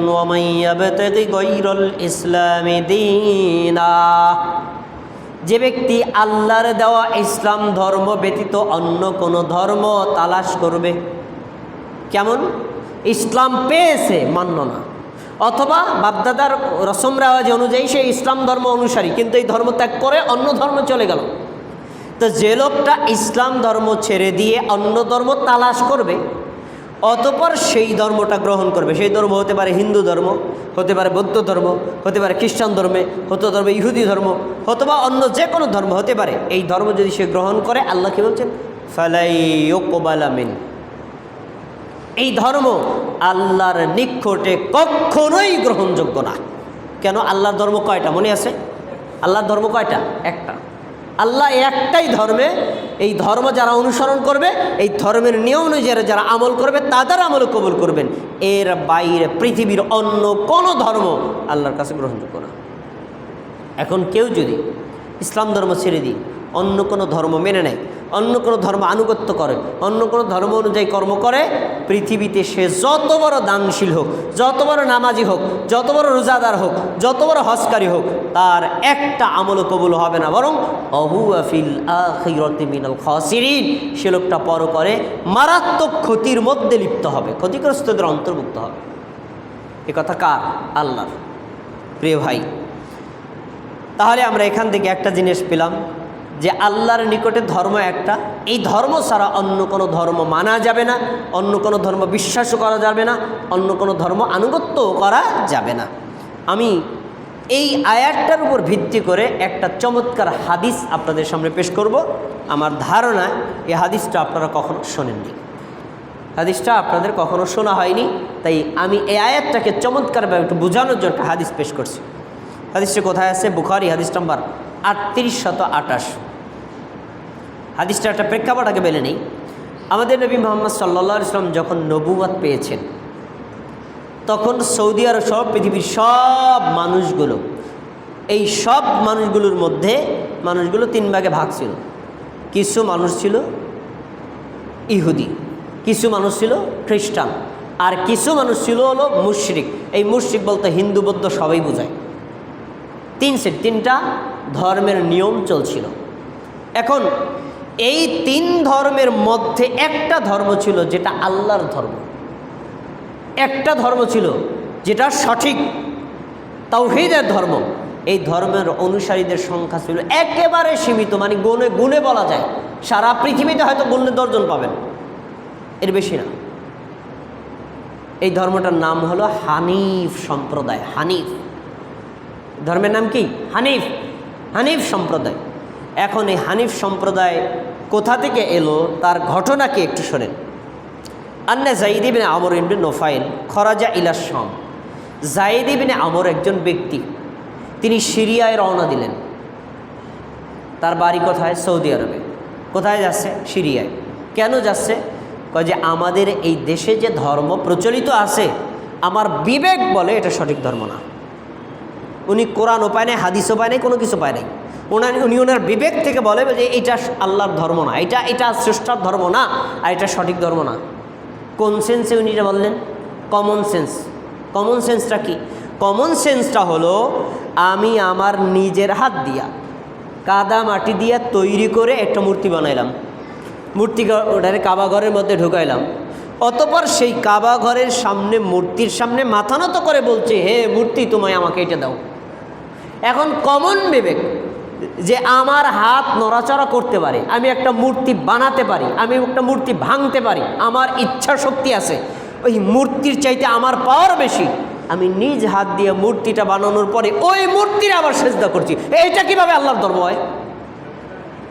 ومن يبتغ غير الإسلام دينا যে ব্যক্তি আল্লাহর দেওয়া ইসলাম ধর্ম ব্যতীত অন্য কোনো ধর্ম তালাশ করবে কেমন ইসলাম পেয়েছে মান্য না অথবা বাপদাদার রসম রেওয়াজ অনুযায়ী সে ইসলাম ধর্ম অনুসারী কিন্তু এই ধর্ম ত্যাগ করে অন্য ধর্ম চলে গেল তো যে লোকটা ইসলাম ধর্ম ছেড়ে দিয়ে অন্য ধর্ম তালাশ করবে অতপর সেই ধর্মটা গ্রহণ করবে। সেই ধর্ম হতে পারে হিন্দু ধর্ম, হতে পারে বৌদ্ধ ধর্ম, হতে পারে খ্রিস্টান ধর্মে, হতে পারে ইহুদি ধর্ম, অথবা অন্য যে কোনো ধর্ম হতে পারে। এই ধর্ম যদি সে গ্রহণ করে, আল্লাহ কি বলছেন? ফালাইমিন এই ধর্ম আল্লাহর নিকটে কখনোই গ্রহণযোগ্য না। কেন? আল্লাহর ধর্ম কয়টা? মনে আছে? আল্লাহর ধর্ম কয়টা? একটা। আল্লাহ একটাই ধর্মে এই ধর্ম যারা অনুসরণ করবে, এই ধর্মের নিয়ম অনুযায়ী যারা আমল করবে, তাদের আমল কবুল করবেন। এর বাইরে পৃথিবীর অন্য কোনো ধর্ম আল্লাহর কাছে গ্রহণযোগ্য না। এখন কেউ যদি ইসলাম ধর্ম ছেড়ে দিই অন্য কোনো ধর্ম মেনে নেয়, অন্য কোনো ধর্ম আনুগত্য করে, অন্য কোনো ধর্ম অনুযায়ী কর্ম করে, পৃথিবীতে সে যত বড় দানশীল হোক, যত বড় নামাজি হোক, যত বড় রোজাদার হোক, যত বড় হসকারী হোক, তার একটা আমল কবুল হবে না। বরং আখিরতে মিনাল খসিরিন, সে লোকটা পর করে, মারাত্মক ক্ষতির মধ্যে লিপ্ত হবে, ক্ষতিগ্রস্তদের অন্তর্ভুক্ত হবে। এ কথা কার? আল্লাহর। প্রিয় ভাই, তাহলে আমরা এখান থেকে একটা জিনিস পেলাম। যে আল্লাহর নিকটে ধর্ম একটা, এই ধর্ম ছাড়া অন্য কোনো ধর্ম মানা যাবে না, অন্য কোনো ধর্ম বিশ্বাসও করা যাবে না, অন্য কোনো ধর্ম আনুগত্যও করা যাবে না। আমি এই আয়াতটার উপর ভিত্তি করে একটা চমৎকার হাদিস আপনাদের সামনে পেশ করব। আমার ধারণা এই হাদিসটা আপনারা কখনো শোনেননি। হাদিসটা আপনাদের কখনো শোনা হয়নি, তাই আমি এই আয়াতটাকে চমৎকারভাবে একটু বোঝানোর জন্য হাদিস পেশ করছি। হাদিসটা কোথায় আছে? বুখারি, হাদিস নাম্বার আটত্রিশ শত আটাশ হাদিসটা একটা প্রেক্ষাপট আগে বেলে নেই। আমাদের নবী মোহাম্মদ সাল্লা ইসলাম যখন নবুয়াত পেয়েছেন, তখন সৌদি আরব সব পৃথিবীর সব মানুষগুলো, এই সব মানুষগুলোর মধ্যে মানুষগুলো তিন ভাগে ভাগ ছিল। কিছু মানুষ ছিল ইহুদি, কিছু মানুষ ছিল খ্রিস্টান, আর কিছু মানুষ ছিল হলো মুশরিক। এই মুশরিক বলতে হিন্দু, বৌদ্ধ সবাই বোঝায়। তিন সেট, তিনটা ধর্মের নিয়ম চলছিল। এখন এই তিন ধর্মের মধ্যে একটা ধর্ম ছিল যেটা আল্লাহর ধর্ম। একটা ধর্ম ছিল যেটা সঠিক তাওহিদের ধর্ম। এই ধর্মের অনুসারীদের সংখ্যা ছিল একেবারে সীমিত মানে গুণে গুণে বলা যায়। সারা পৃথিবীতে হয়তো গুণে দর্জন পাবেন। এর বেশি না। এই ধর্মটার নাম হলো হানিফ সম্প্রদায়, হানিফ। ধর্মের নাম কি? হানিফ। হানিফ সম্প্রদায়। এখন এই হানিফ সম্প্রদায় কোথা থেকে এলো, তার ঘটনাকে একটু শোনেন। আন্না জাইদিবিনে আমর ইবনে নোফাইল খরাজা ইলাস ইলাসম জাইদিবিনে আমর একজন ব্যক্তি। তিনি সিরিয়ায় রওনা দিলেন। তার বাড়ি কোথায়? সৌদি আরবে। কোথায় যাচ্ছে? সিরিয়ায়। কেন যাচ্ছে? কয় যে, আমাদের এই দেশে যে ধর্ম প্রচলিত আছে, আমার বিবেক বলে এটা সঠিক ধর্ম না। উনি কোরআন উপায় নেই, হাদিস উপায় নেই, কোনো কিছু পায় নেই। ওনার উনি ওনার বিবেক থেকে বলে যে এটা আল্লাহর ধর্ম না, এটা এটা স্রষ্টার ধর্ম না আর এটা সঠিক ধর্ম না। কোন সেন্সে উনি এটা বললেন? কমন সেন্স কমন সেন্সটা কি? কমন সেন্সটা হলো আমি আমার নিজের হাত দিয়া কাদা মাটি দিয়া তৈরি করে একটা মূর্তি বানাইলাম। মূর্তি ওটারে কাবা ঘরের মধ্যে ঢুকাইলাম। অতপর সেই কাবা ঘরের সামনে, মূর্তির সামনে মাথা নত করে বলছে, হে মূর্তি, তোমায় আমাকে এটা দাও। এখন কমন বিবেক। যে আমার হাত নড়াচড়া করতে পারে, আমি একটা মূর্তি বানাতে পারি, আমি একটা মূর্তি ভাঙতে পারি, আমার ইচ্ছা শক্তি আছে, ওই মূর্তির চাইতে আমার পাওয়ার বেশি। আমি নিজ হাত দিয়ে মূর্তিটা বানানোর পরে ওই মূর্তির আবার সেজদা করছি। এইটা কীভাবে আল্লাহর ধর্ম হয়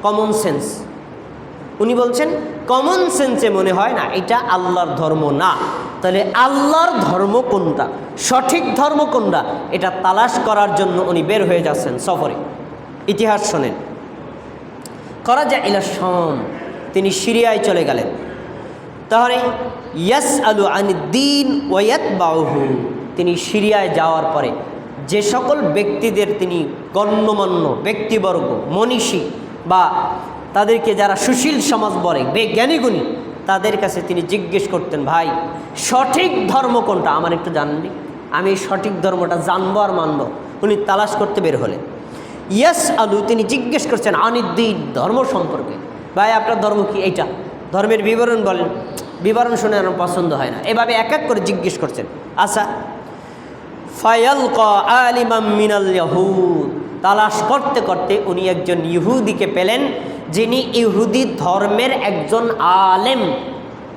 কমন সেন্স উনি বলছেন কমন সেন্সে মনে হয় না, এটা আল্লাহর ধর্ম না। তাহলে আল্লাহর ধর্ম কোনটা? সঠিক ধর্ম কোনটা? এটা তালাশ করার জন্য উনি বের হয়ে যাচ্ছেন সফরে। ইতিহাস শোনেন। করাজা ইলা শম, তিনি সিরিয়ায় চলে গেলেন। তাহলে ইয়াস আলু আনি দিন ওয়াত বাহু তিনি সিরিয়ায় যাওয়ার পরে যে সকল ব্যক্তিদের তিনি গণ্যমান্য, ব্যক্তিবর্গ, মনীষী বা তাদেরকে যারা সুশীল সমাজ বলে জ্ঞানীগুণী তাদের কাছে তিনি জিজ্ঞেস করতেন, ভাই, সঠিক ধর্ম কোনটা? আমার একটু জাননি আমি সঠিক ধর্মটা জানব আর মানব। উনি তালাশ করতে বের হলেন। ইয়াস আলু তিনি জিজ্ঞেস করছেন, আনিদ্দিন, ধর্ম সম্পর্কে? ভাই, আপনার ধর্ম কি? এইটা। ধর্মের বিবরণ বলেন। বিবরণ শুনে আমার পছন্দ হয় না। এভাবে এক এক করে জিজ্ঞেস করছেন। আচ্ছা। ফায়ালকা আলিমাম মিনাল ইয়াহুদ। তালাশ করতে করতে উনি একজন ইহুদিকে পেলেন, যিনি ইহুদি ধর্মের একজন আলেম।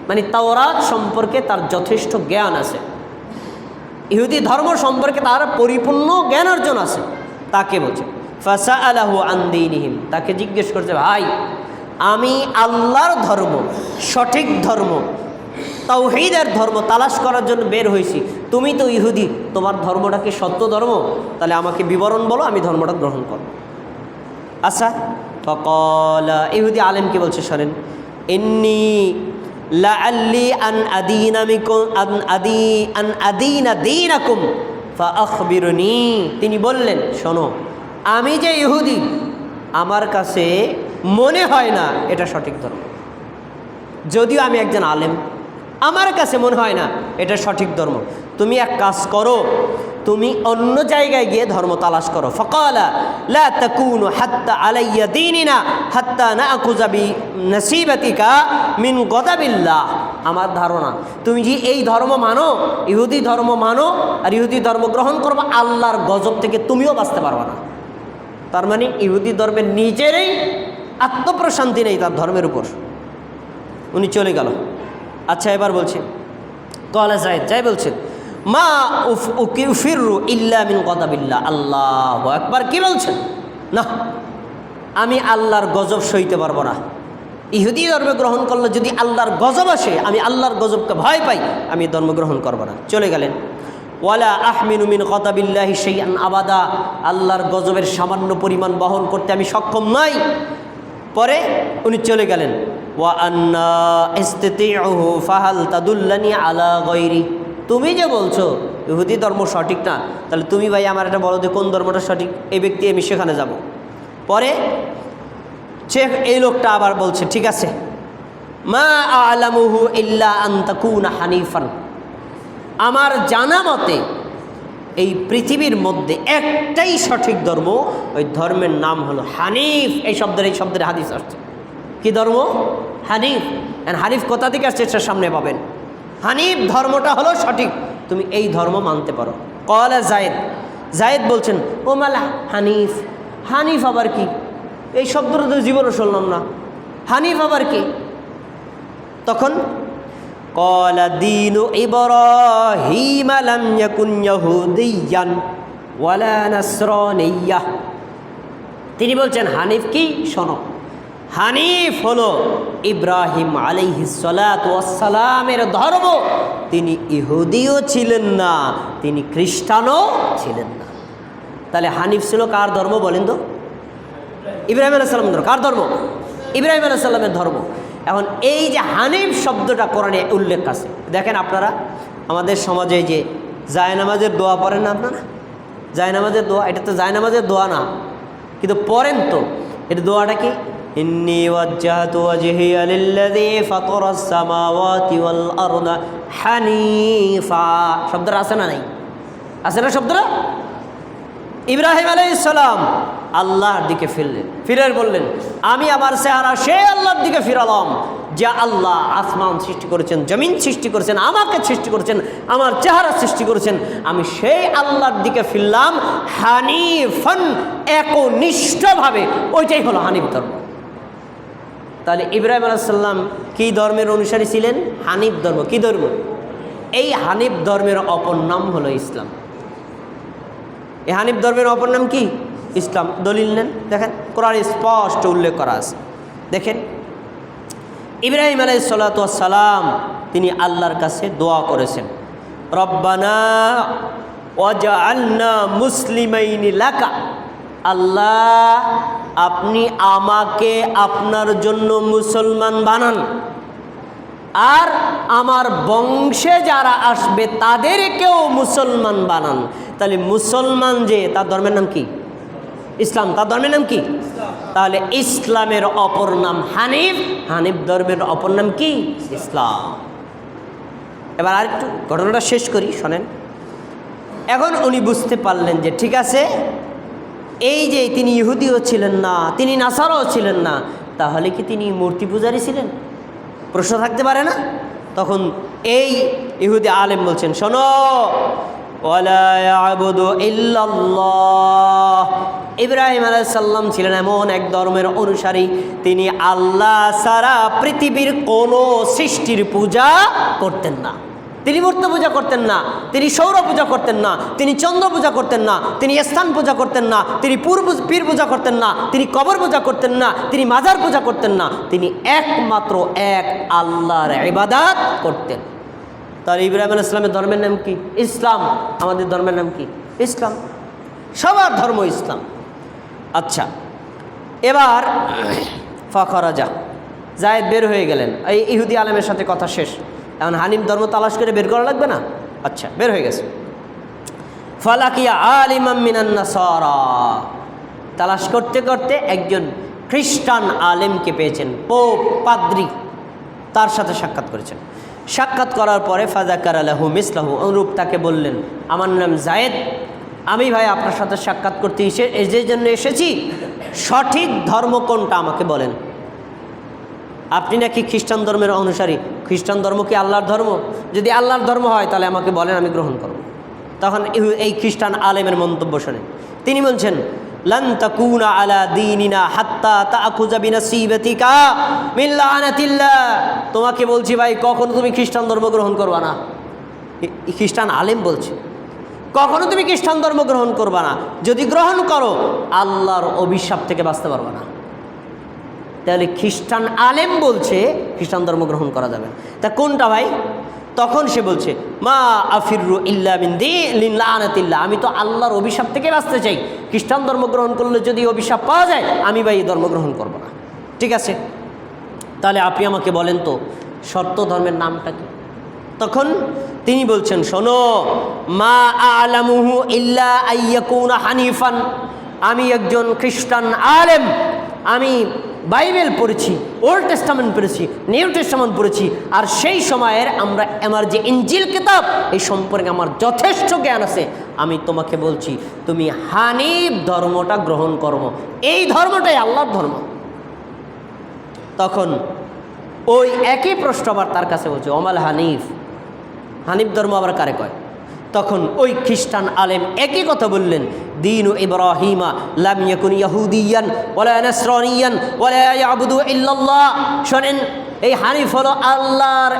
মানে তাওরাত সম্পর্কে তার যথেষ্ট জ্ঞান আছে। ইহুদি ধর্ম সম্পর্কে তার পরিপূর্ণ জ্ঞান অর্জন আছে, তাকে বলছে। ফাসা আলাহু আন্দিনহিম তাকে জিজ্ঞেস করছে, ভাই, আমি আল্লাহর ধর্ম, সঠিক ধর্ম, তাওহীদের ধর্ম তালাশ করার জন্য বের হয়েছি। তুমি তো ইহুদি, তোমার ধর্মটা কি সত্য ধর্ম? তাহলে আমাকে বিবরণ বলো, আমি ধর্মটা গ্রহণ করব। আচ্ছা ফকলা, ইহুদি আলেমকে বলছে, শোনেন এমনি আন আন আদি, আন আদিনা তিনি বললেন, শোনো আমি যে ইহুদি, আমার কাছে মনে হয় না এটা সঠিক ধর্ম। যদিও আমি একজন আলেম, আমার কাছে মনে হয় না এটা সঠিক ধর্ম। তুমি এক কাজ করো, তুমি অন্য জায়গায় গিয়ে ধর্ম তালাশ করো। ফকালা, লা হাত্তা হাত্তা না আকুজাবি মিন আমার ধারণা, তুমি যে এই ধর্ম মানো, ইহুদি ধর্ম মানো, আর ইহুদি ধর্ম গ্রহণ করব, আল্লাহর গজব থেকে তুমিও বাঁচতে পারবে না। তার মানে ইহুদি ধর্মের নিজেরই আত্মপ্রশান্তি নেই তার ধর্মের উপর। উনি চলে গেল। আচ্ছা এবার বলছেন কলা জায়দ, যাই বলছেন মা উফ উকিফিরু ইল্লা মিন গদাবিল্লাহ আল্লাহ একবার কি বলছেন? না, আমি আল্লাহর গজব সইতে পারব না। ইহুদি ধর্ম গ্রহণ করলে যদি আল্লাহর গজব আসে, আমি আল্লাহর গজবকে ভয় পাই, আমি ধর্ম গ্রহণ করব না। চলে গেলেন। ওয়ালা আহমিনু মিন গদাবিল্লাহি সেইয়ান আবাদা। আল্লাহর গজবের সামান্য পরিমাণ বহন করতে আমি সক্ষম নই। পরে উনি চলে গেলেন। ওয়া ফাহাল তাদুল্লানি আলা গৈরি তুমি যে বলছো, ইহুদি ধর্ম সঠিক না, তাহলে তুমি ভাই আমার এটা বলো যে কোন ধর্মটা সঠিক? এই ব্যক্তি, আমি সেখানে যাব। পরে সে এই লোকটা আবার বলছে, ঠিক আছে। মা আলামুহু ইল্লা আন্তাকুনা হানিফান। আমার জানা মতে, এই পৃথিবীর মধ্যে একটাই সঠিক ধর্ম, ওই ধর্মের নাম হলো হানিফ। এই শব্দের এই শব্দের হাদিস আসছে। কি ধর্ম? হানিফ। হানিফ কোথা থেকে আসছে সেটা সামনে পাবেন। হানিফ ধর্মটা হলো সঠিক। তুমি এই ধর্ম মানতে পারো। কলা জায়েদ জায়েদ বলছেন, ও মালা হানিফ। হানিফ আবার কি? এই শব্দটা তো জীবনও শুনলাম না। হানিফ আবার কি? তখন قال دين إبراهيم لم يكن يهوديا ولا نصرانيا তিনি বলছেন হানিফ কি শোনো হানিফ হলো ইব্রাহিম আলাইহিসালামের ধর্ম তিনি ইহুদিও ছিলেন না তিনি খ্রিস্টানও ছিলেন না তাহলে হানিফ ছিল কার ধর্ম বলেন তো ইব্রাহিম আলাইসাল্লামের ধর্ম কার ধর্ম ইব্রাহিম আলাইসাল্লামের ধর্ম এখন এই যে হানিফ শব্দটা কোরআনে উল্লেখ আছে, দেখেন আপনারা, আমাদের সমাজে যে জায়নামাজের দোয়া পড়েন না আপনারা? জায়নামাজের দোয়া, এটা তো জায়নামাজের দোয়া না, কিন্তু পড়েন তো। এটা দোয়াটা কি? শব্দটা আছে না নাই? আছে না শব্দটা? ইব্রাহিম আলাইসালাম আল্লাহর দিকে ফিরলেন। ফিরে বললেন, আমি আমার চেহারা সে আল্লাহর দিকে ফিরালাম, যে আল্লাহ আসমান সৃষ্টি করেছেন, জমিন সৃষ্টি করেছেন, আমাকে সৃষ্টি করেছেন, আমার চেহারা সৃষ্টি করেছেন। আমি সেই আল্লাহর দিকে ফিরলাম হানিফন, একনিষ্ঠভাবে। ওইটাই হলো হানিফ ধর্ম। তাহলে ইব্রাহিম আলাইসাল্লাম কি ধর্মের অনুসারী ছিলেন? হানিফ ধর্ম। কি ধর্ম? এই হানিফ ধর্মের অপর নাম হলো ইসলাম। এই হানিফ ধর্মের অপর নাম কি? ইসলাম দলিল নেন। দেখেন, কোরআন স্পষ্ট উল্লেখ করা আছে। দেখেন, ইব্রাহিম আলাই সালাম, তিনি আল্লাহর কাছে দোয়া করেছেন। রব্বানা ওয়াজআলনা মুসলিমাইনি লাকা। আল্লাহ, আপনি আমাকে আপনার জন্য মুসলমান বানান। আর আমার বংশে যারা আসবে, তাদেরকেও মুসলমান বানান। তাহলে মুসলমান যে, তার ধর্মের নাম কি? ইসলাম, তার ধর্মের নাম কি? তাহলে ইসলামের অপর নাম হানিফ হানিফ ধর্মের অপর নাম কি? ইসলাম। এবার আরেকটু ঘটনাটা শেষ করি, শোনেন। এখন উনি বুঝতে পারলেন যে ঠিক আছে, এই যে তিনি ইহুদিও ছিলেন না, তিনি নাসারও ছিলেন না, তাহলে কি তিনি মূর্তি পূজারী ছিলেন? প্রশ্ন থাকতে পারে না? তখন এই ইহুদি আলেম বলছেন, শোনো ইব্রাহিম আলাইসাল্লাম ছিলেন এমন এক ধর্মের অনুসারী। তিনি আল্লাহ সারা পৃথিবীর কোনো সৃষ্টির পূজা করতেন না। তিনি মূর্তি পূজা করতেন না, তিনি সৌর পূজা করতেন না, তিনি চন্দ্র পূজা করতেন না, তিনি স্থান পূজা করতেন না, তিনি পূর্ব পীর পূজা করতেন না, তিনি কবর পূজা করতেন না, তিনি মাজার পূজা করতেন না। তিনি একমাত্র এক আল্লাহর ইবাদাত করতেন। তাহলে ইব্রাহিম ইসলামের ধর্মের নাম কি? ইসলাম। আমাদের ধর্মের নাম কি? ইসলাম। সবার ধর্ম ইসলাম। আচ্ছা এবার ফখরা যা জায়েদ বের হয়ে গেলেন। এই ইহুদি আলেমের সাথে কথা শেষ। এখন হানিম ধর্ম তালাশ করে বের করা লাগবে না? আচ্ছা বের হয়ে গেছে। ফালাকিয়া আলিমাম মিনান্নাসারা তালাশ করতে করতে একজন খ্রিস্টান আলেমকে পেয়েছেন। পোপ পাদ্রি। তার সাথে সাক্ষাৎ করেছেন। সাক্ষাৎ করার পরে ফাজাকার আলাহু মিসলাহু, অনুরূপ তাকে বললেন, আমার নাম জায়েদ আমি ভাই আপনার সাথে সাক্ষাৎ করতে এসে যে জন্য এসেছি, সঠিক ধর্ম কোনটা আমাকে বলেন? আপনি নাকি খ্রিস্টান ধর্মের অনুসারী? খ্রিস্টান ধর্ম কি আল্লাহর ধর্ম? যদি আল্লাহর ধর্ম হয়, তাহলে আমাকে বলেন, আমি গ্রহণ করব। তখন এই খ্রিস্টান আলেমের মন্তব্য শোনেন। তিনি বলছেন লান তাকুনা আলা দীনিনা হাত্তা তাআখুযা বিনাসিবাতিকা মিন লানাতিল্লাহ তোমাকে বলছি ভাই, কখনো তুমি খ্রিস্টান ধর্ম গ্রহণ করবা না। খ্রিস্টান আলেম বলছে। কখনো তুমি খ্রিস্টান ধর্ম গ্রহণ করবা না। যদি গ্রহণ করো, আল্লাহর অভিশাপ থেকে বাঁচতে পারবা না। তাহলে খ্রিস্টান আলেম বলছে, খ্রিস্টান ধর্ম গ্রহণ করা যাবে তা কোনটা ভাই? তখন সে বলছে, মা আফিরু ইল্লা বিন দিল্লা আমি তো আল্লাহর অভিশাপ থেকে বাঁচতে চাই। খ্রিস্টান ধর্ম গ্রহণ করলে যদি অভিশাপ পাওয়া যায়, আমি ভাই এই ধর্ম গ্রহণ করব না। ঠিক আছে? তাহলে আপনি আমাকে বলেন তো সত্য ধর্মের নামটা কি? তখন তিনি বলছেন, শোনো, মা আলামুহু ইল্লা আইয়াকুনা হানিফান, আমি একজন খ্রিস্টান আলেম, আমি বাইবেল পড়েছি ওল্ড টেস্টামেন্ট পড়েছি নিউ টেস্টামেন্ট পড়েছি, আর সেই সময়ের আমরা, আমার যে ইঞ্জিল কিতাব, এই সম্পর্কে আমার যথেষ্ট জ্ঞান আছে। আমি তোমাকে বলছি, তুমি হানিফ ধর্মটা গ্রহণ করব এই ধর্মটাই আল্লাহর ধর্ম। তখন ওই একই প্রশ্ন আবার তার কাছে বলছে, অমাল হানিফ? হানিফ ধর্ম আবার কারে কয়? তখন ওই খ্রিস্টান আলেম একই কথা বললেন, দিন ইব্রাহিমা লাম ইয়াকুন ইয়াহুদিয়ান ওয়ালা নাসরানিয়ান ওয়ালা ইয়াবুদু ইল্লাল্লাহ। শোনেন, এই হানিফ হলো আল্লাহর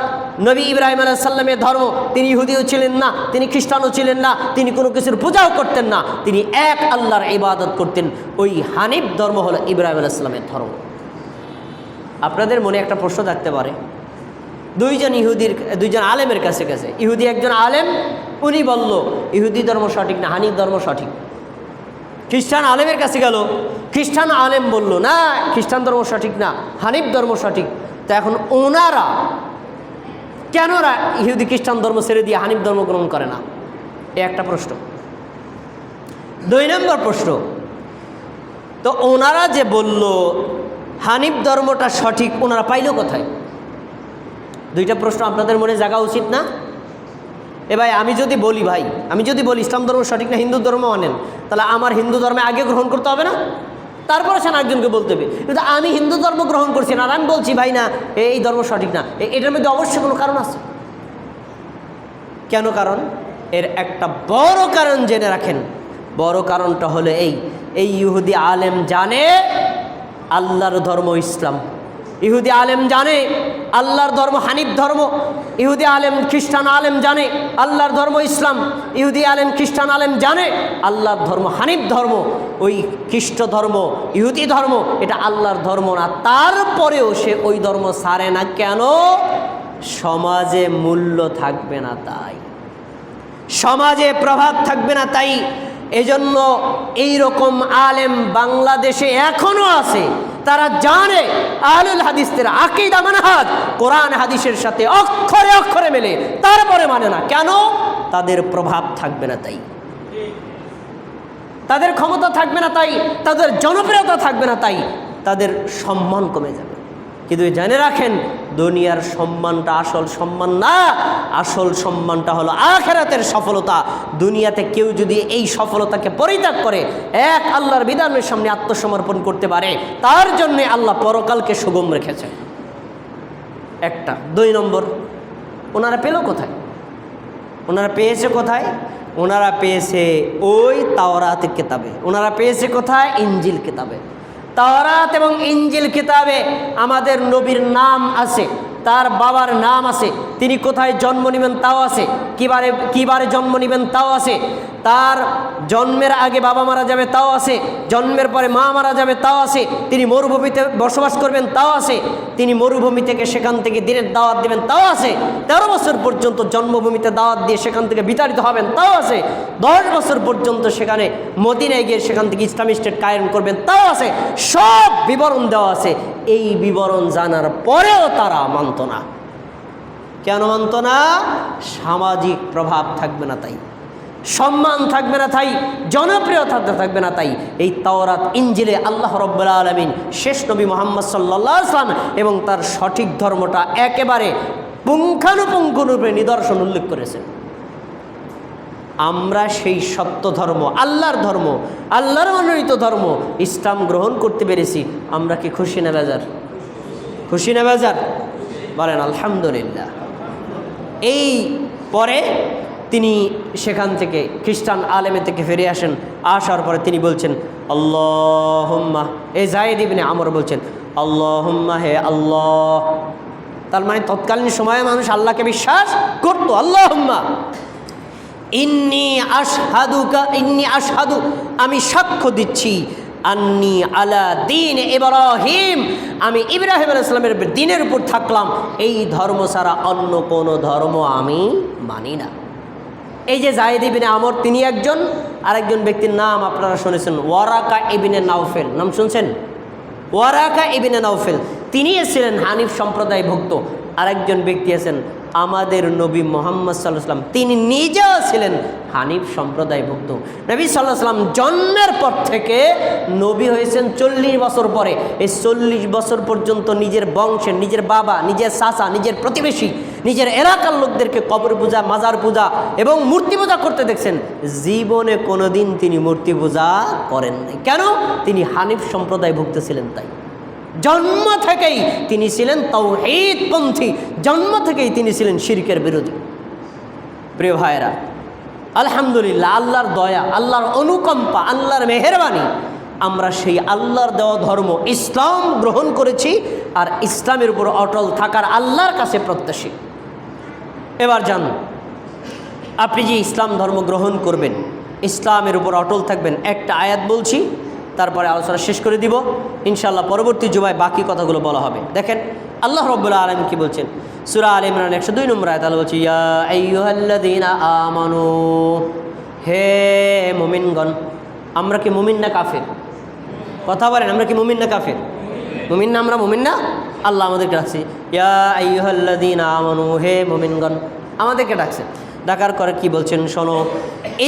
নবী ইব্রাহিম আলাইহিস সাল্লামের ধর্ম। তিনি ইহুদিও ছিলেন না, তিনি খ্রিস্টানও ছিলেন না, তিনি কোনো কিছুর পূজাও করতেন না, তিনি এক আল্লাহর ইবাদত করতেন। ওই হানিফ ধর্ম হলো ইব্রাহিম আলাইহিস সাল্লামের ধর্ম। আপনাদের মনে একটা প্রশ্ন থাকতে পারে দুইজন ইহুদির, দুইজন আলেমের কাছে গেছে। ইহুদি একজন আলেম, উনি বলল, ইহুদি ধর্ম সঠিক না, হানিফ ধর্ম সঠিক? খ্রিস্টান আলেমের কাছে গেল। খ্রিস্টান আলেম বলল, না, খ্রিস্টান ধর্ম সঠিক না, হানিফ ধর্ম সঠিক। তা এখন ওনারা কেনরা ইহুদি খ্রিস্টান ধর্ম ছেড়ে দিয়ে হানিফ ধর্ম গ্রহণ করে না? এ একটা প্রশ্ন। দুই নম্বর প্রশ্ন, তো ওনারা যে বলল, হানিফ ধর্মটা সঠিক, ওনারা পাইল কোথায়? দুইটা প্রশ্ন আপনাদের মনে জাগা উচিত না? এ ভাই, আমি যদি বলি ভাই, আমি যদি বলি ইসলাম ধর্ম সঠিক না, হিন্দু ধর্ম মানেন, তাহলে আমার হিন্দু ধর্মে আগে গ্রহণ করতে হবে না? তারপরে সে একজনকে বলতে হবে। কিন্তু আমি হিন্দু ধর্ম গ্রহণ করছি না, আর আমি বলছি ভাই, না এই ধর্ম সঠিক না। এটার মধ্যে অবশ্যই কোনো কারণ আছে? কেন কারণ? এর একটা বড় কারণ জেনে রাখেন। বড় কারণটা হলো এই এই ইহুদি আলেম জানে আল্লাহর ধর্ম ইসলাম। ইহুদি আলেম জানে, আল্লাহর ধর্ম হানিফ ধর্ম। ইহুদি আলেম খ্রিস্টান আলেম জানে, আল্লাহর ধর্ম ইসলাম। ইহুদি আলেম খ্রিস্টান আলেম জানে, আল্লাহর ধর্ম হানিফ ধর্ম। ওই খ্রিস্ট ধর্ম, ইহুদি ধর্ম, এটা আল্লাহর ধর্ম না। তারপরেও সে ওই ধর্ম সারে না কেন? সমাজে মূল্য থাকবে না তাই। সমাজে প্রভাব থাকবে না তাই। এজন্য এই রকম আলেম বাংলাদেশে এখনও আছে। তারা জানে আলুল হাদিসদের আকিদা মানহাজ কোরআন হাদিসের সাথে অক্ষরে অক্ষরে মেলে, তারপরে মানে না। কেন? তাদের প্রভাব থাকবে না তাই। তাদের ক্ষমতা থাকবে না তাই, তাদের জনপ্রিয়তা থাকবে না তাই, তাদের সম্মান কমে যাবে। কিন্তু জেনে রাখেন, দুনিয়ার সম্মানটা আসল সম্মান না, আসল সম্মানটা হলো আখেরাতের সফলতা। দুনিয়াতে কেউ যদি এই সফলতাকে পরিত্যাগ করে, এক আল্লাহর বিধানের সামনে আত্মসমর্পণ করতে পারে, তার জন্যে আল্লাহ পরকালকে সুগম রেখেছে একটা। দুই নম্বর, ওনারা পেল কোথায়? ওনারা পেয়েছে কোথায়? ওনারা পেয়েছে ওই তাওরাত কেতাবে। ওনারা পেয়েছে কোথায়? ইঞ্জিল কিতাবে। তাওরাত এবং ইঞ্জিল কিতাবে আমাদের নবীর নাম আছে, তার বাবার নাম আছে, তিনি কোথায় জন্ম নেবেন তাও আছে, কিবারে কিবারে জন্ম নেবেন তাও আছে। তার জন্মের আগে বাবা মারা যাবে, তাও আছে। জন্মের পরে মা মারা যাবে, তাও আছে। তিনি মরুভূমিতে বসবাস করবেন, তাও আছে। তিনি মরুভূমি থেকে সেখান থেকে দিনের দাওয়াত দেবেন, তাও আছে। তেরো বছর পর্যন্ত জন্মভূমিতে দাওয়াত দিয়ে সেখান থেকে বিতাড়িত হবেন, তাও আছে। দশ বছর পর্যন্ত সেখানে মদিনায় গিয়ে সেখান থেকে ইসলামী স্টেট কায়েম করবেন, তাও আছে। সব বিবরণ দেওয়া আছে। এই বিবরণ জানার পরেও তারা মানত না। কেন মানত না? সামাজিক প্রভাব থাকবে না তাই। সম্মান থাকবে না তাই, জনপ্রিয়তা থাকবে না তাই, এই তাওরাত ইঞ্জিলে আল্লাহ রব্বুল্লা আলমিন শেষ নবী মোহাম্মদ সাল্লা আসলাম এবং তার সঠিক ধর্মটা একেবারে পুঙ্খানুপুঙ্খরূপে নিদর্শন উল্লেখ করেছেন। আমরা সেই সত্য ধর্ম, আল্লাহর ধর্ম, আল্লাহর মনোনীত ধর্ম ইসলাম গ্রহণ করতে পেরেছি। আমরা কি খুশি না বেজার? খুশি না বেজার? বলেন, আলহামদুলিল্লাহ। এই পরে তিনি সেখান থেকে, খ্রিস্টান আলেমে থেকে ফিরে আসেন। আসার পরে তিনি বলছেন, আল্লাহম্মা। এ জায়দ ইবনে আমর বলছেন, আল্লাহম্মা হে আল্লাহ। তার মানে তৎকালীন সময়ে মানুষ আল্লাহকে বিশ্বাস করতো, আল্লাহম্মা। ইন্নি আশহাদুকা, ইন্নি আশহাদু। আমি সাক্ষ্য দিচ্ছি, আন্নি আলা দিন ইব্রাহিম। আমি ইব্রাহিম আলাইসলামের দিনের উপর থাকলাম। এই ধর্ম ছাড়া অন্য কোনো ধর্ম আমি মানি না। এই যে জাহেদ ইবিনে আমর, তিনি একজন, আরেকজন ব্যক্তির নাম আপনারা শুনেছেন, ওয়ারাকা ইবিনে নাওফেল। নাম শুনছেন? Waraqah Ibn Nawfal. তিনি ছিলেন হানিফ সম্প্রদায় ভুক্ত আরেকজন ব্যক্তি আছেন আমাদের নবী মোহাম্মদ সাল্লাহ সাল্লাম তিনি নিজেও ছিলেন হানিফ সম্প্রদায়ভুক্ত। নবী সাল্লাহ সাল্লাম জন্মের পর থেকে নবী হয়েছেন চল্লিশ বছর পরে। এই চল্লিশ বছর পর্যন্ত নিজের বংশের নিজের বাবা, নিজের চাচা, নিজের প্রতিবেশী নিজের এলাকার লোকদেরকে কবর পূজা, মাজার পূজা এবং মূর্তি পূজা করতে দেখছেন। জীবনে কোনোদিন তিনি মূর্তি পূজা করেন নাই। কেন? তিনি হানিফ সম্প্রদায়ভুক্ত ছিলেন তাই। জন্ম থেকেই তিনি ছিলেন তৌহিদপন্থী। জন্ম থেকেই তিনি ছিলেন শিরকের বিরোধী। প্রিয় ভাইয়েরা, আলহামদুলিল্লাহ, আল্লাহর দয়া, আল্লাহর অনুকম্পা, আল্লাহর মেহরবানি, আমরা সেই আল্লাহর দেওয়া ধর্ম ইসলাম গ্রহণ করেছি আর ইসলামের উপর অটল থাকার আল্লাহর কাছে প্রত্যাশী। এবার জান, আপনি যে ইসলাম ধর্ম গ্রহণ করবেন, ইসলামের উপর অটল থাকবেন, একটা আয়াত বলছি, তারপরে আলোচনা শেষ করে দিব ইনশাল্লাহ পরবর্তী জুবায় বাকি কথাগুলো বলা হবে। দেখেন, আল্লাহ রব্বুল্লাহ আলম কি বলছেন? সুরা আল ইমরান একশো দুই নম্বর আয়াত আল্লাহ বলছি হে মুমিনগণ, আমরা কি মুমিন না কাফের? কথা বলেন, আমরা কি মুমিন না কাফের? মুমিন না, আমরা মুমিন না আল্লাহ আমাদেরকে ডাকছে, ইয়া হে মুমিনগণ। আমাদেরকে ডাকছে। ডাকার করে কি বলছেন, শোনো,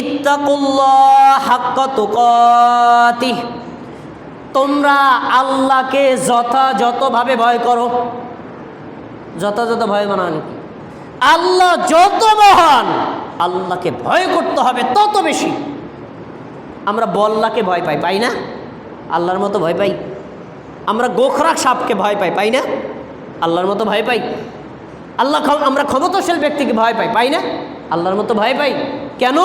ইত্তাকুল্লাহ হাক্কা তোমরা আল্লাহকে যথাযথভাবে ভয় করো। যথাযথ ভয় মানান কি? আল্লাহ যত মহান, আল্লাহকে ভয় করতে হবে তত বেশি। আমরা বল্লাকে ভয় পাই পাই না? আল্লাহর মতো ভয় পাই? আমরা গোখরা সাপকে ভয় পাই পাই না? আল্লাহর মতো ভয় পাই। আল্লাহ আমরা ক্ষমতাশীল ব্যক্তিকে ভয় পাই পাই না? আল্লাহর মতো ভয় পাই। কেন?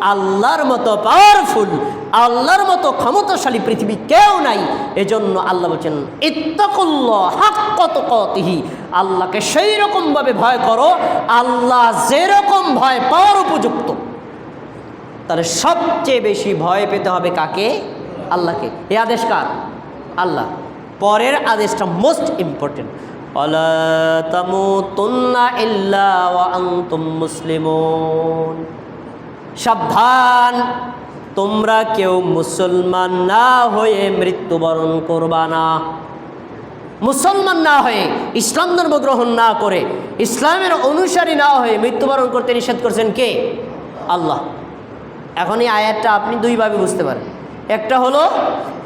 আল্লাহর মতো পাওয়ারফুল আল্লাহর মতো ক্ষমতাশালী পৃথিবী কেউ নাই। এজন্য আল্লাহ বলছেন কতিহি আল্লাহকে সেই রকমভাবে ভয় করো, আল্লাহ যেরকম ভয় পাওয়ার উপযুক্ত। তাহলে সবচেয়ে বেশি ভয় পেতে হবে কাকে? আল্লাহকে। এ আদেশ কার? আল্লাহ। পরের আদেশটা মোস্ট ইম্পর্টেন্ট সাবধান, তোমরা কেউ মুসলমান না হয়ে মৃত্যুবরণ করবা না। মুসলমান না হয়ে, ইসলাম ধর্ম গ্রহণ না করে, ইসলামের অনুসারী না হয়ে মৃত্যুবরণ করতে নিষেধ করছেন কে? আল্লাহ। এখন এই আয়াতটা আপনি দুইভাবে বুঝতে পারেন। একটা হলো,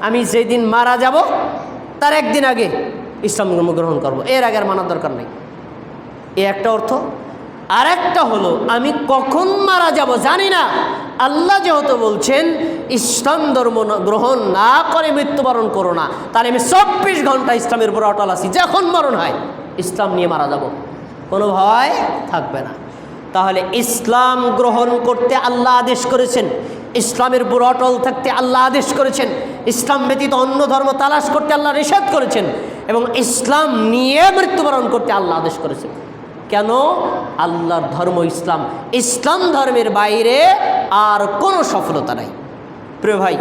আমি যেদিন মারা যাব তার একদিন আগে ইসলাম ধর্ম গ্রহণ করব। এর আগে আর মানার দরকার নেই। এ একটা অর্থ। আর একটা হলো, আমি কখন মারা যাব জানি না। আল্লাহ যেহেতু বলছেন, ইসলাম ধর্ম গ্রহণ না করে মৃত্যুবরণ করো না। তাহলে আমি চব্বিশ ঘণ্টা ইসলামের উপর অটল আছি। যখন মরণ হয়, ইসলাম নিয়ে মারা যাব। কোনো ভয় থাকবে না। তাহলে ইসলাম গ্রহণ করতে আল্লাহ আদেশ করেছেন। ইসলামের উপর অটল থাকতে আল্লাহ আদেশ করেছেন। ইসলাম ব্যতীত অন্য ধর্ম তালাশ করতে আল্লাহ নিষেধ করেছেন এবং ইসলাম নিয়ে মৃত্যুবরণ করতে আল্লাহ আদেশ করেছেন। কেন? আল্লাহর ধর্ম ইসলাম। ইসলাম ধর্মের বাইরে আর কোনো সফলতা নাই। প্রিয় ভাই,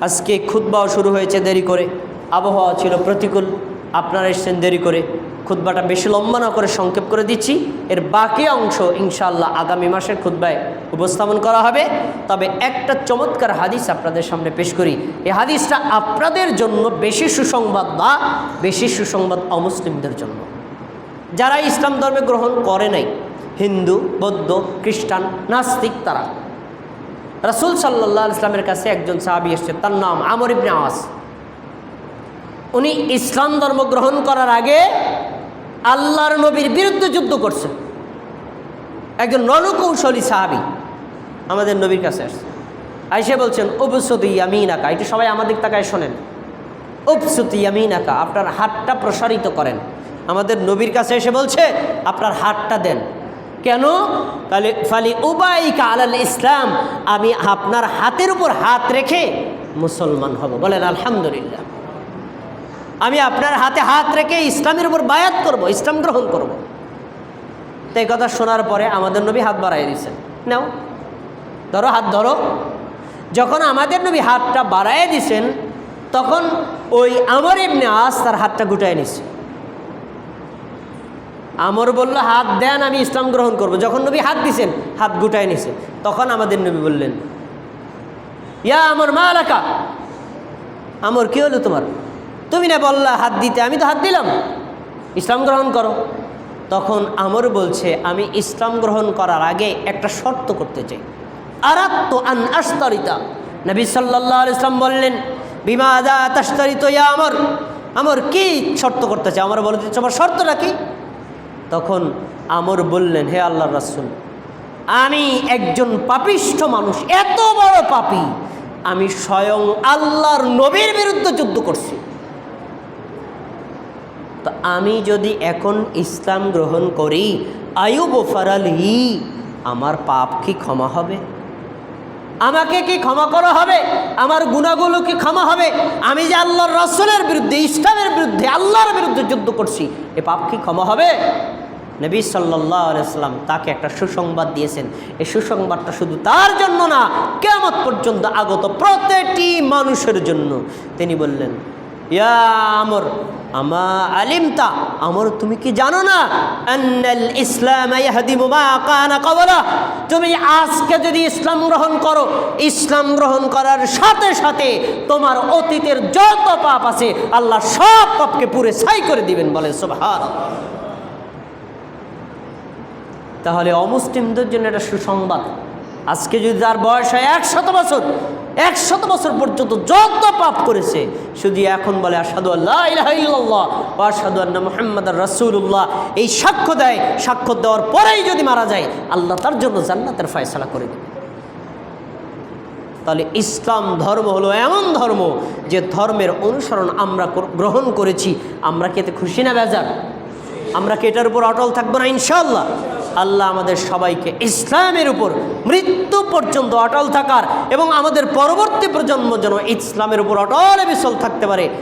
আজকে খুতবাও শুরু হয়েছে দেরি করে। আবহাওয়া ছিল প্রতিকূল। আপনারা এসছেন দেরি করে। খুতবাটা বেশি লম্বা না করে সংক্ষেপ করে দিচ্ছি। এর বাকি অংশ ইনশাআল্লাহ আগামী মাসের খুতবায় উপস্থাপন করা হবে। তবে একটা চমৎকার হাদিস আপনাদের সামনে পেশ করি। এই হাদিসটা আপনাদের জন্য বেশি সুসংবাদ না, বেশি সুসংবাদ অমুসলিমদের জন্য। যারা ইসলাম ধর্মে গ্রহণ করে নাই, হিন্দু, বৌদ্ধ, খ্রিস্টান, নাস্তিক তারা। রাসুল সাল্লাহ ইসলামের কাছে একজন সাহাবি এসছে, তার নাম আমর ইবনে আওয়াজ উনি ইসলাম ধর্ম গ্রহণ করার আগে আল্লাহর নবীর বিরুদ্ধে যুদ্ধ করছে একজন রণকৌশলী সাহাবি আমাদের নবীর কাছে আসছে। আইসে বলছেন উপসতি ইয়ামিনাকা। এটা সবাই আমাদের তাকায় শোনেন। উপসতি ইয়ামিনাকা। আপনার হাতটা প্রসারিত করেন। আমাদের নবীর কাছে এসে বলছে, আপনার হাতটা দেন। কেন? তাহলে, ফালি উবাইকা আলাল ইসলাম। আমি আপনার হাতের উপর হাত রেখে মুসলমান হব। বলেন, আলহামদুলিল্লাহ। আমি আপনার হাতে হাত রেখে ইসলামের উপর বায়াত করব, ইসলাম গ্রহণ করব। তো এই কথা শোনার পরে আমাদের নবী হাত বাড়াই দিয়েছেন। নাও, ধরো, হাত ধরো। যখন আমাদের নবী হাতটা বাড়ায় দিছেন তখন ওই আমর এমনি আজ তার হাতটা গুটায় নিছে আমর বলল, হাত দেন, আমি ইসলাম গ্রহণ করব। যখন নবী হাত দিছেন হাত গুটায় নিছে তখন আমাদের নবী বললেন, ইয়া আমার, মা এলাকা আমর, কি হলো তোমার? তুমি না বললা হাত দিতে, আমি তো হাত দিলাম। ইসলাম গ্রহণ করো। তখন আমর বলছে, আমি ইসলাম গ্রহণ করার আগে একটা শর্ত করতে চাই। আরাত্ত আন আস্তরিতা নবী সাল্লাহ ইসলাম বললেন বিমা আদা তাস্তরিত ইয়া আমর। আমর, কি শর্ত করতে চাই আমার বলে দিচ্ছে আমার শর্তটা কি? তখন আমর বললেন, হে আল্লাহ রাসুল, আমি একজন পাপিষ্ঠ মানুষ, এত বড় পাপী, আমি স্বয়ং আল্লাহর নবীর বিরুদ্ধে যুদ্ধ করছি। আমি যদি এখন ইসলাম গ্রহণ করি আয়ুব ফারালি আমার পাপ কি ক্ষমা হবে? আমাকে কি ক্ষমা করা হবে? আমার গুণাগুলো কি ক্ষমা হবে? আমি যে আল্লাহর রসুলের বিরুদ্ধে, ইসলামের বিরুদ্ধে, আল্লাহর বিরুদ্ধে যুদ্ধ করছি, এ পাপ কি ক্ষমা হবে? নবী সাল্লাহ আলাইসাল্লাম তাকে একটা সুসংবাদ দিয়েছেন। এই সুসংবাদটা শুধু তার জন্য না কেমন পর্যন্ত আগত প্রতিটি মানুষের জন্য। তিনি বললেন, ইয়া আমর আমা আলিমতা, আমর তুমি কি জানো না? আন্নাল ইসলাম তুমি আজকে যদি ইসলাম গ্রহণ করো, ইসলাম গ্রহণ করার সাথে সাথে তোমার অতীতের যত পাপ আছে, আল্লাহ সব পাপকে পুরে ছাই করে দিবেন বলে, সুবহানাল্লাহ। তাহলে অমুসলিমদের জন্য এটা সুসংবাদ। আজকে যদি তার বয়স হয় একশত বছর একশত বছর পর্যন্ত যত পাপ করেছে, শুধু এখন বলে আসাদু আল্লাহ আসাদু আন্না মোহাম্মদ রসুল্লাহ এই সাক্ষ্য দেয়, সাক্ষ্য দেওয়ার পরেই যদি মারা যায়, আল্লাহ তার জন্য জান্নাতের ফয়সলা করে দেবে। তাহলে ইসলাম ধর্ম হলো এমন ধর্ম যে ধর্মের অনুসরণ আমরা গ্রহণ করেছি, আমরা কি এতে খুশি না বেজার? আমরা কি এটার উপর অটল থাকব না ইনশাল্লাহ আল্লাহ আমাদের সবাইকে ইসলামের উপর মৃত্যু পর্যন্ত অটল থাকার এবং আমাদের পরবর্তী প্রজন্ম যেন ইসলামের উপর অটল বিচল থাকতে পারে।